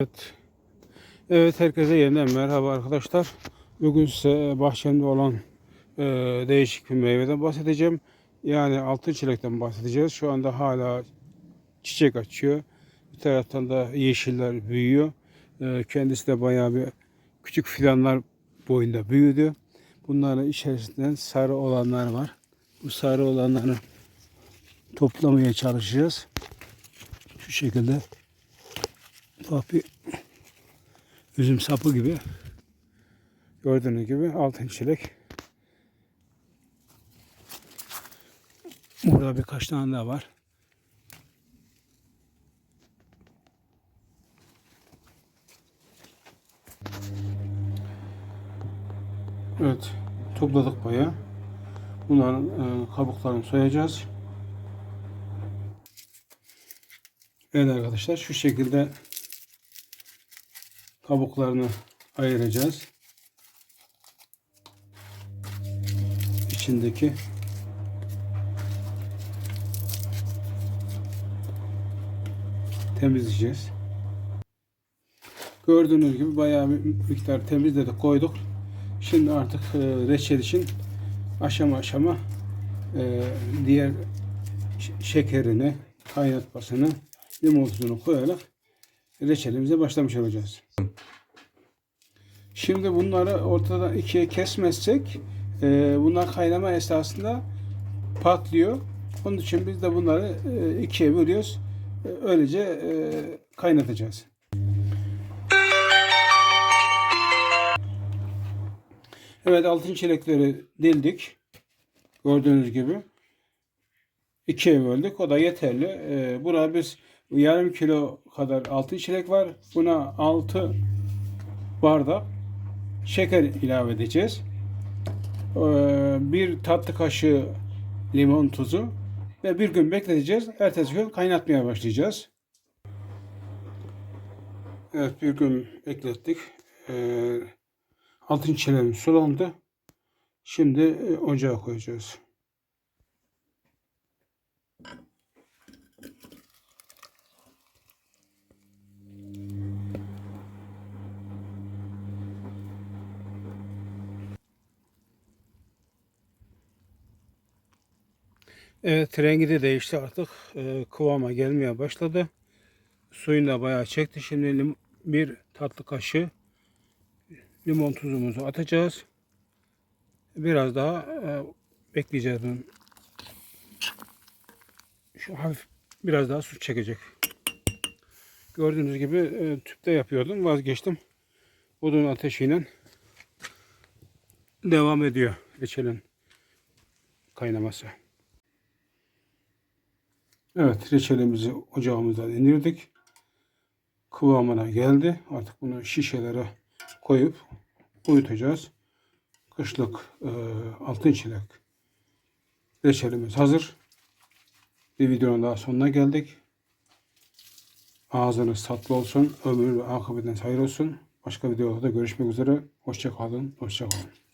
Evet. Evet herkese yeniden merhaba arkadaşlar. Bugün size bahçemde olan e, değişik bir meyveden bahsedeceğim. Yani altın çilekten bahsedeceğiz. Şu anda hala çiçek açıyor. Bir taraftan da yeşiller büyüyor. E, kendisi de bayağı bir küçük fidanlar boyunda büyüdü. Bunların içerisinden sarı olanlar var. Bu sarı olanları toplamaya çalışacağız. Şu şekilde ufak bir üzüm sapı gibi. Gördüğünüz gibi altın çilek. Burada birkaç tane daha var. Evet, topladık bayağı. Bunların e, kabuklarını soyacağız. Evet arkadaşlar şu şekilde kabuklarını ayıracağız. İçindeki temizleyeceğiz. Gördüğünüz gibi bayağı bir miktar temizledik koyduk. Şimdi artık e, reçel için aşama aşama e, diğer şekerini, kaynatmasını, limon tuzunu koyarak reçelimize başlamış olacağız. Şimdi bunları ortadan ikiye kesmezsek e, bunlar kaynama esnasında patlıyor. Onun için biz de bunları e, ikiye bölüyoruz. E, öylece e, kaynatacağız. Evet altın çilekleri dildik. Gördüğünüz gibi. ikiye böldük. O da yeterli. Ee, buna biz yarım kilo kadar altın çilek var. Buna 6 bardak şeker ilave edeceğiz. Ee, bir tatlı kaşığı limon tuzu ve bir gün bekleteceğiz. Ertesi gün kaynatmaya başlayacağız. Evet bir gün beklettik. Ee, altın çileğimiz sulandı. Şimdi e, ocağa koyacağız. Evet rengi de değişti artık. Ee, kıvama gelmeye başladı. Suyunu da bayağı çekti. Şimdi lim- bir tatlı kaşığı limon tuzumuzu atacağız. Biraz daha e, bekleyeceğiz bunu. Şu hafif biraz daha su çekecek. Gördüğünüz gibi e, tüpte yapıyordum. Vazgeçtim. Odun ateşiyle devam ediyor reçelin kaynaması. Evet reçelimizi ocağımızdan indirdik. Kıvamına geldi. Artık bunu şişelere koyup uyutacağız. Kışlık e, altın çilek reçelimiz hazır. Bir videonun daha sonuna geldik. Ağzınız tatlı olsun. Ömür ve akıbetinden hayır olsun. Başka videolarda görüşmek üzere. Hoşça kalın. Hoşça kalın.